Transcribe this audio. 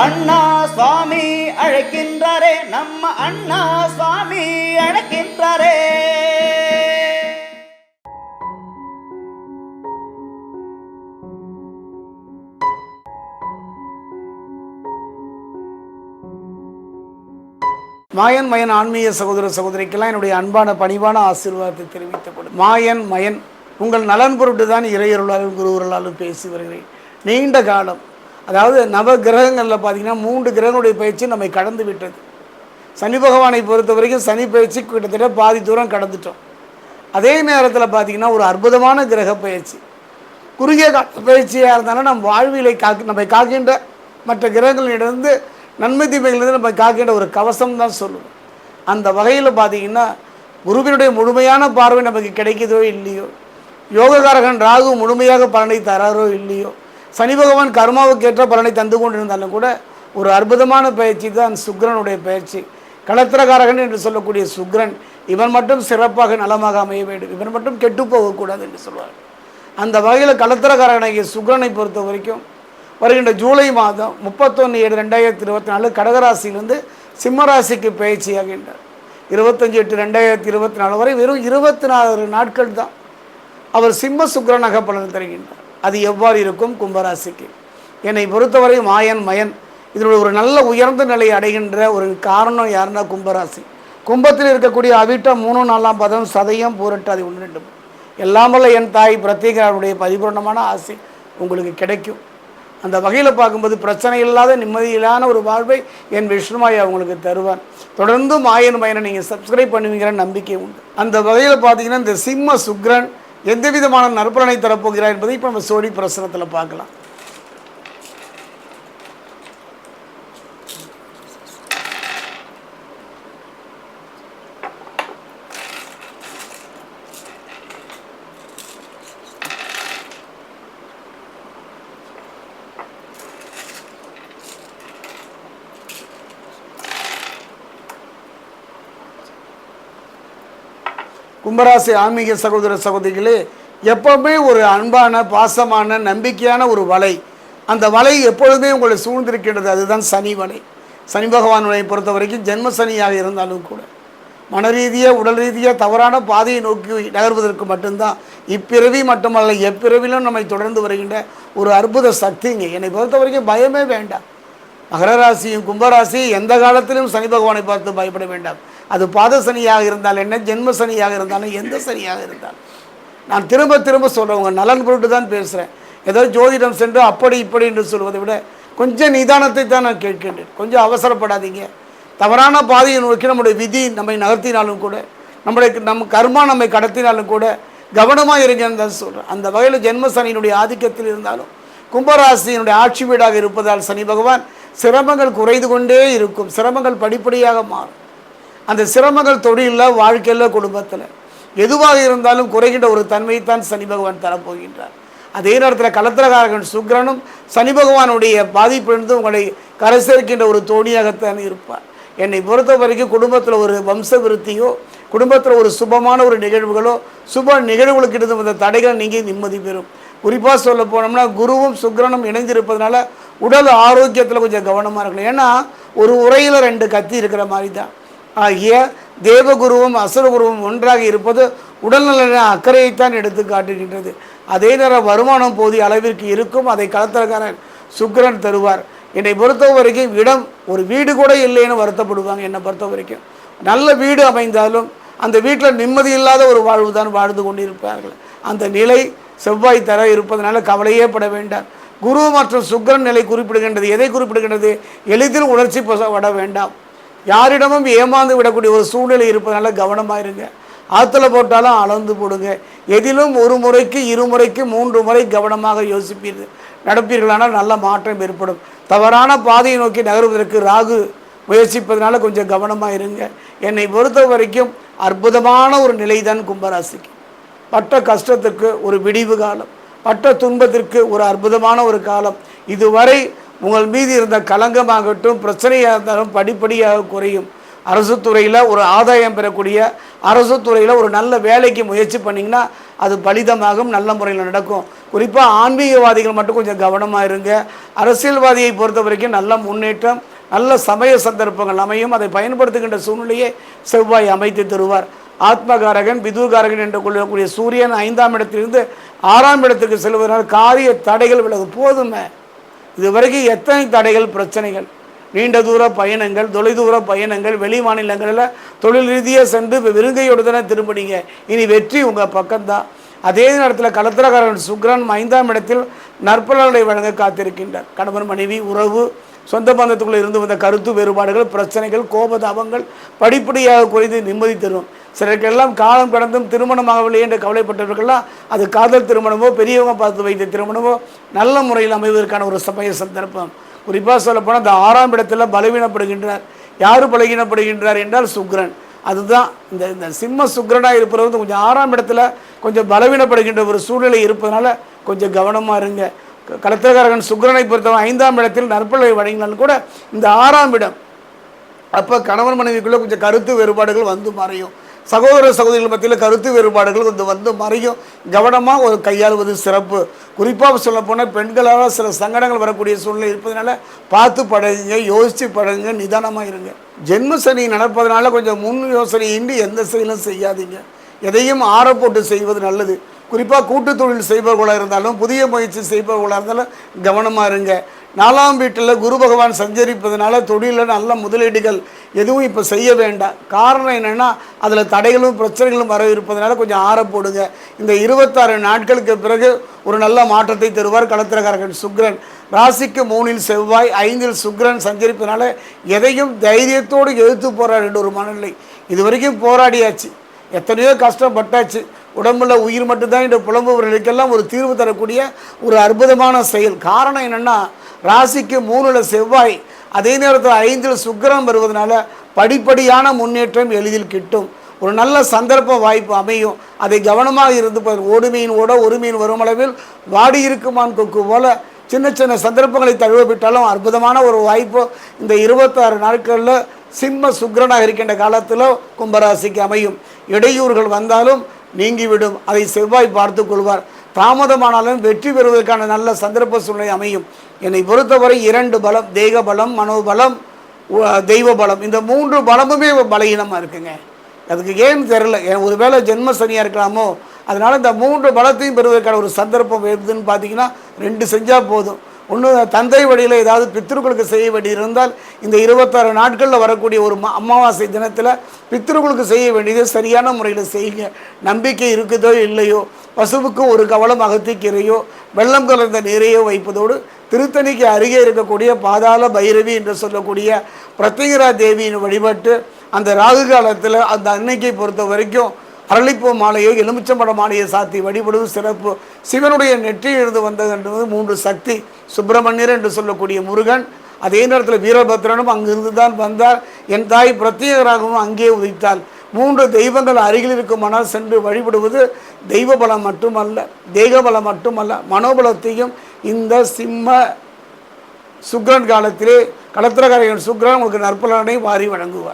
அண்ணா சுவாமி அழைக்கின்றாரே நம்ம அண்ணா சுவாமி அழைக்கின்றாரே. மாயன் மயன் ஆன்மீக சகோதர சகோதரிக்கெல்லாம் என்னுடைய அன்பான பணிவான ஆசீர்வாதத்தை தெரிவித்தப்படும் மாயன் மயன் உங்கள் நலன் பொருட்டு தான் இறையருளாலும் குருவர்களாலும் பேசி வருகிறேன். நீண்ட காலம் அதாவது நவ கிரகங்களில் பார்த்தீங்கன்னா மூன்று கிரகங்களுடைய பயிற்சி நம்மை கடந்து விட்டது. சனி பகவானை பொறுத்த வரைக்கும் சனி பயிற்சி கிட்டத்தட்ட பாதி தூரம் கடந்துட்டோம். அதே நேரத்தில் பார்த்தீங்கன்னா ஒரு அற்புதமான கிரக பயிற்சி. குறுகிய கால பயிற்சியாக இருந்தாலும் நம் வாழ்விலை காக்கு நம்மை காக்கின்ற மற்ற கிரகங்களிடந்து நன்மை தீமைகளிலிருந்து நம்ம காக்கின்ற ஒரு கவசம் தான் சொல்லுவோம் அந்த வகையில் பார்த்தீங்கன்னா குருவினுடைய முழுமையான பார்வை நமக்கு கிடைக்குதோ இல்லையோ? யோககாரகன் ராகு முழுமையாக பலனை தராரோ இல்லையோ? சனி பகவான் கர்மாவுக்கு ஏற்ற பலனை தந்து கொண்டிருந்தாலும் கூட ஒரு அற்புதமான பயிற்சி தான் சுக்கிரனுடைய பயிற்சி. களத்திரகாரகன் என்று சொல்லக்கூடிய சுக்கிரன் இவன் மட்டும் சிறப்பாக நலமாக அமைய வேண்டும். இவன் மட்டும் கெட்டு போகக்கூடாது என்று சொல்வார் அந்த வகையில் களத்திரகாரகனாகிய சுக்ரனை பொறுத்த வரைக்கும் வருகின்ற ஜூலை மாதம் முப்பத்தொன்று ஏழு ரெண்டாயிரத்தி இருபத்தி நாலு கடகராசியிலிருந்து சிம்மராசிக்கு பயிற்சியாகின்றார் இருபத்தஞ்சி எட்டு ரெண்டாயிரத்தி இருபத்தி நாலு வரை வெறும் இருபத்தி நாலு நாட்கள் தான் அவர் சிம்ம சுக்கிரனாக பலன் தருகின்றார். அது எவ்வாறு இருக்கும்? கும்பராசிக்கு. என்னை பொறுத்தவரை மாயன் மயன் இதனுடைய ஒரு நல்ல உயர்ந்த நிலையை அடைகின்ற ஒரு காரணம் யாருன்னா கும்பராசி. கும்பத்தில் இருக்கக்கூடிய அவிட்டம் மூணு நாலாம் பதம் சதயம் பூரட்டு அது ஒன்று ரெண்டும் எல்லாமல்ல என் தாய் பிரத்யேகனுடைய பரிபூர்ணமான ஆசை உங்களுக்கு கிடைக்கும். அந்த வகையில் பார்க்கும்போது பிரச்சனை இல்லாத நிம்மதியிலான ஒரு வாழ்வை என் விஷ்ணுமாய் அவங்களுக்கு தருவான் தொடர்ந்து மாயன் மயனை நீங்கள் சப்ஸ்கிரைப் பண்ணுவீங்கிற நம்பிக்கை உண்டு. அந்த வகையில் பார்த்தீங்கன்னா இந்த சிம்ம சுக்ரன் எந்த விதமான நற்பலனை தரப்போகிறார் என்பதை இப்போ நம்ம சோழி பிரசனத்தில் பார்க்கலாம். கும்பராசி ஆன்மீக சகோதர சகோதரிகளே எப்போவுமே ஒரு அன்பான பாசமான நம்பிக்கையான ஒரு வலை. அந்த வலை எப்பொழுதுமே உங்களை சூழ்ந்திருக்கின்றது. அதுதான் சனி வலை. சனி பகவானுடைய பொறுத்த வரைக்கும் ஜென்ம சனியாக இருந்தாலும் கூட மன ரீதியாக உடல் ரீதியாக தவறான பாதையை நோக்கி நகர்வதற்கு மட்டும்தான் இப்பிறவி மட்டுமல்ல எப்பிறவிலும் நம்மை தொடர்ந்து வருகின்ற ஒரு அற்புத சக்திங்க என்னை பொறுத்த வரைக்கும் பயமே வேண்டாம். மகரராசியும் கும்பராசி எந்த காலத்திலும் சனி பகவானை பார்த்து பயப்பட வேண்டாம். அது பாத சனியாக இருந்தால் என்ன ஜென்ம சனியாக இருந்தாலும் எந்த சனியாக இருந்தால். நான் திரும்ப திரும்ப சொல்கிறேன் உங்கள் நலன் பொருட்டு தான் பேசுகிறேன் ஏதோ ஜோதிடம் சென்று அப்படி இப்படி என்று சொல்வதை விட கொஞ்சம் நிதானத்தை தான் நான் கேட்கின்றேன். கொஞ்சம் அவசரப்படாதீங்க. தவறான பாதையை நோக்கி நம்முடைய விதி நம்மை நகர்த்தினாலும் கூட நம்முடைய நம் கர்மா நம்மை கடத்தினாலும் கூட கவனமாக இருங்கன்னு தான் சொல்கிறேன் அந்த வகையில் ஜென்ம சனியினுடைய ஆதிக்கத்தில் இருந்தாலும் கும்பராசியினுடைய ஆட்சி வீடாக இருப்பதால் சனி பகவான் சிரமங்கள் குறைந்து கொண்டே இருக்கும். சிரமங்கள் படிப்படியாக மாறும். அந்த சிரமங்கள் தொழிலில் வாழ்க்கையில் குடும்பத்தில். எதுவாக இருந்தாலும் குறைகின்ற ஒரு தன்மையைத்தான் சனி பகவான் தரப்போகின்றார். அதே நேரத்தில் கலத்திரகாரகன் சுக்ரனும் சனி பகவானுடைய பாதிப்பிலிருந்து உங்களை கரை சேர்க்கின்ற ஒரு தோணியாகத்தான் இருப்பார். என்னை பொறுத்த வரைக்கும் குடும்பத்தில் ஒரு வம்ச விருத்தியோ குடும்பத்தில் ஒரு சுபமான ஒரு நிகழ்வுகளோ சுப நிகழ்வுகளுக்கு இருந்து வந்த தடைகள் நீங்கள் நிம்மதி பெறும். குறிப்பாக சொல்ல போனோம்னா குருவும் சுக்ரனும் இணைந்திருப்பதனால உடல் ஆரோக்கியத்தில் கொஞ்சம் கவனமாக இருக்கணும். ஏன்னா ஒரு உரையில் ரெண்டு கத்தி இருக்கிற மாதிரி தான் ஆகிய தேவகுருவும் அசுரகுருவும் ஒன்றாக இருப்பது உடல்நல அக்கறையைத்தான் எடுத்து காட்டுகின்றது. அதே நேரம் வருமானம் போதிய அளவிற்கு இருக்கும். அதை களத்திரக்காரன் சுக்கிரன் தருவார். என்னை பொறுத்த வரைக்கும் இடம் ஒரு வீடு கூட இல்லைன்னு வருத்தப்படுவாங்க என்னை பொறுத்த வரைக்கும். நல்ல வீடு அமைந்தாலும் அந்த வீட்டில் நிம்மதி இல்லாத ஒரு வாழ்வு தான் வாழ்ந்து கொண்டிருப்பார்கள். அந்த நிலை செவ்வாய் தர இருப்பதனால கவலையே பட வேண்டாம். குரு மற்றும் சுக்கரன் நிலை குறிப்பிடுகின்றது. எதை குறிப்பிடுகின்றது? எளிதில் உணர்ச்சி பட வேண்டாம். யாரிடமும் ஏமாந்து விடக்கூடிய ஒரு சூழ்நிலை இருப்பதனால கவனமாக இருங்க ஆற்றுல போட்டாலும் அளந்து போடுங்க. எதிலும் ஒரு முறைக்கு இருமுறைக்கு மூன்று முறை கவனமாக யோசிப்பீர்கள் நடப்பீர்களானால் நல்ல மாற்றம் ஏற்படும். தவறான பாதையை நோக்கி நகருவதற்கு ராகு முயற்சிப்பதனால கொஞ்சம் கவனமாக இருங்க என்னை பொறுத்த வரைக்கும் அற்புதமான ஒரு நிலைதான் கும்பராசிக்கு. பட்ட கஷ்டத்துக்கு ஒரு விடிவு காலம். பட்ட துன்பத்திற்கு ஒரு அற்புதமான ஒரு காலம். இதுவரை உங்கள் மீது இருந்த களங்கமாகட்டும் பிரச்சனையாக இருந்தாலும் படிப்படியாக குறையும். அரசு துறையில் ஒரு ஆதாயம் பெறக்கூடிய அரசு துறையில் ஒரு நல்ல வேலைக்கு முயற்சி பண்ணிங்கன்னா அது பலிதமாகும் நல்ல முறையில் நடக்கும். குறிப்பாக ஆன்மீகவாதிகள் மட்டும் கொஞ்சம் கவனமாக இருங்க. அரசியல்வாதியை பொறுத்த வரைக்கும் நல்ல முன்னேற்றம் நல்ல சமய சந்தர்ப்பங்கள் அமையும். அதை பயன்படுத்துகின்ற சூழ்நிலையை செவ்வாய் அமைத்து தருவார். ஆத்மகாரகன் விதுகாரகன் என்று கொள்ளக்கூடிய சூரியன் ஐந்தாம் இடத்திலிருந்து ஆறாம் இடத்துக்கு செல்வதனால் காரிய தடைகள் விலகு. போதுமே. இதுவரைக்கும் எத்தனை தடைகள் பிரச்சனைகள்? நீண்ட தூர பயணங்கள் தொலைதூர பயணங்கள் வெளி மாநிலங்களில் தொழில் ரீதியாக சென்று விருங்கையோடு தானே திரும்பினீங்க. இனி வெற்றி உங்கள் பக்கம்தான். அதே நேரத்தில் கலத்திரக்காரன் சுக்ரன் ஐந்தாம் இடத்தில் நற்பலனை வழங்க காத்திருக்கின்றார். கணவன் மனைவி உறவு சொந்த பந்தத்துக்குள்ளே இருந்து வந்த கருத்து வேறுபாடுகள் பிரச்சனைகள் கோபதாபங்கள் படிப்படியாக குறைந்து நிம்மதி தரும். சிலருக்கெல்லாம் காலம் கடந்தும் திருமணமாகவில்லை என்று கவலைப்பட்டவர்கள்லாம் அது காதல் திருமணமோ பெரியவங்க பார்த்து வைத்த திருமணமோ நல்ல முறையில் அமைவதற்கான ஒரு சமய சந்தர்ப்பம். குறிப்பாக சொல்லப்போனால் அந்த ஆறாம் இடத்துல பலவீனப்படுகின்றார். யார் பலவீனப்படுகின்றார் என்றால் சுக்ரன். அதுதான் இந்த இந்த சிம்ம சுக்ரனாக இருப்பது வந்து கொஞ்சம் ஆறாம் இடத்துல கொஞ்சம் பலவீனப்படுகின்ற ஒரு சூழ்நிலை இருப்பதனால கொஞ்சம் கவனமாக இருங்க. கலத்திரகாரகன் சுக்கரனை பொறுத்தவரை ஐந்தாம் இடத்தில் நற்பலை வழங்கினாலும் கூட இந்த ஆறாம் இடம் அப்போ கணவன் மனைவிக்குள்ளே கொஞ்சம் கருத்து வேறுபாடுகள் வந்து மறையும். சகோதர சகோதரிகள் மத்தியில் கருத்து வேறுபாடுகள் கொஞ்சம் வந்து மறையும். கவனமாக ஒரு கையாளுவது சிறப்பு. குறிப்பாக சொல்லப்போனால் பெண்களால் சில சங்கடங்கள் வரக்கூடிய சூழ்நிலை இருப்பதனால பார்த்து பழகுங்க யோசித்து பழகுங்க நிதானமாக இருங்க. ஜென்ம சனி நடப்பதனால கொஞ்சம் முன் யோசனையின்றி எந்த செயலும் செய்யாதீங்க. எதையும் ஆற போட்டு செய்வது நல்லது. குறிப்பாக கூட்டு தொழில் செய்பவர்களாக இருந்தாலும் புதிய முயற்சி செய்பவர்களாக இருந்தாலும் கவனமாக இருங்க. நாலாம் வீட்டில் குரு பகவான் சஞ்சரிப்பதனால தொழிலில் நல்ல முதலீடுகள் எதுவும் இப்போ செய்ய வேண்டாம். காரணம் என்னென்னா அதில் தடைகளும் பிரச்சனைகளும் வர இருப்பதனால கொஞ்சம் ஆற போடுங்க. இந்த இருபத்தாறு நாட்களுக்கு பிறகு ஒரு நல்ல மாற்றத்தை தருவார் களத்திரகாரகன் சுக்ரன். ராசிக்கு மூணில் செவ்வாய் ஐந்தில் சுக்ரன் சஞ்சரிப்பதனால எதையும் தைரியத்தோடு எழுத்து போராடின்ற ஒரு மனநிலை. இது வரைக்கும் போராடியாச்சு. எத்தனையோ கஷ்டப்பட்டாச்சு. உடம்புல உயிர் மட்டும்தான் இந்த புலம்புவர்களுக்கெல்லாம் ஒரு தீர்வு தரக்கூடிய ஒரு அற்புதமான செயல். காரணம் என்னென்னா ராசிக்கு மூணுல செவ்வாய் அதே நேரத்தில் ஐந்தில் சுக்கரம் வருவதனால படிப்படியான முன்னேற்றம் எளிதில் கிட்டும். ஒரு நல்ல சந்தர்ப்ப வாய்ப்பு அமையும். அதை கவனமாக இருந்து ஒருமையின் ஓடு மீன் ஓட ஒரு மீன் வரும் அளவில் வாடி இருக்குமான் கொக்கு போல சின்ன சின்ன சந்தர்ப்பங்களை தழுவப்பட்டாலும் அற்புதமான ஒரு வாய்ப்பு இந்த இருபத்தாறு நாட்களில் சிம்ம சுக்கிரனாக இருக்கின்ற காலத்தில் கும்பராசிக்கு அமையும். இடையூறுகள் வந்தாலும் நீங்கிவிடும். அதை செவ்வாய் பார்த்து கொள்வார். தாமதமானாலும் வெற்றி பெறுவதற்கான நல்ல சந்தர்ப்ப சூழ்நிலை அமையும். என்னை பொறுத்தவரை இரண்டு பலம் தேக பலம் மனோபலம் தெய்வ பலம். இந்த மூன்று பலமுமே பலகீனமாக இருக்குங்க. அதுக்கு ஏன்னு தெரில ஒருவேளை ஜென்ம சனியாக இருக்கலாமோ? அதனால் இந்த மூன்று பலத்தையும் பெறுவதற்கான ஒரு சந்தர்ப்பம் எதுன்னு பார்த்தீங்கன்னா ரெண்டு செஞ்சால் போதும். ஒன்று தந்தை வழியில் ஏதாவது பித்திருக்களுக்கு செய்ய வேண்டி இருந்தால் இந்த இருபத்தாறு நாட்களில் வரக்கூடிய ஒரு அமாவாசை தினத்தில் பித்திருக்களுக்கு செய்ய வேண்டியது சரியான முறையில் செய்யுங்க. நம்பிக்கை இருக்குதோ இல்லையோ பசுவுக்கு ஒரு கவலம் அகத்திக்கீரையோ வெள்ளம் கலந்த நீரையோ வைப்பதோடு திருத்தணிக்கு அருகே இருக்கக்கூடிய பாதாள பைரவி என்று சொல்லக்கூடிய பிரத்யங்கரா தேவியின் வழிபட்டு அந்த ராகு காலத்தில் அந்த அன்னைக்கை பொறுத்த வரைக்கும் அரளிப்பூ மாலையோ எலுமிச்சம்பட மாலையை சாத்தி வழிபடுவது சிறப்பு. சிவனுடைய நெற்றியிலிருந்து வந்தது என்பது மூன்று சக்தி. சுப்பிரமணியர் என்று சொல்லக்கூடிய முருகன் அதே நேரத்தில் வீரபத்ரனும் அங்கிருந்து தான் வந்தார். என் தாய் பிரத்யேகராகவும் அங்கே உதித்தாள். மூன்று தெய்வங்கள் அருகில் இருக்குமானால் சென்று வழிபடுவது தெய்வ பலம் மட்டுமல்ல தெய்வ பலம் மட்டுமல்ல மனோபலத்தையும் இந்த சிம்ம சுக்ரன் காலத்திலே களத்திரகாரன் சுக்ரன் உங்களுக்கு நற்பலனை வாரி வழங்குவார்.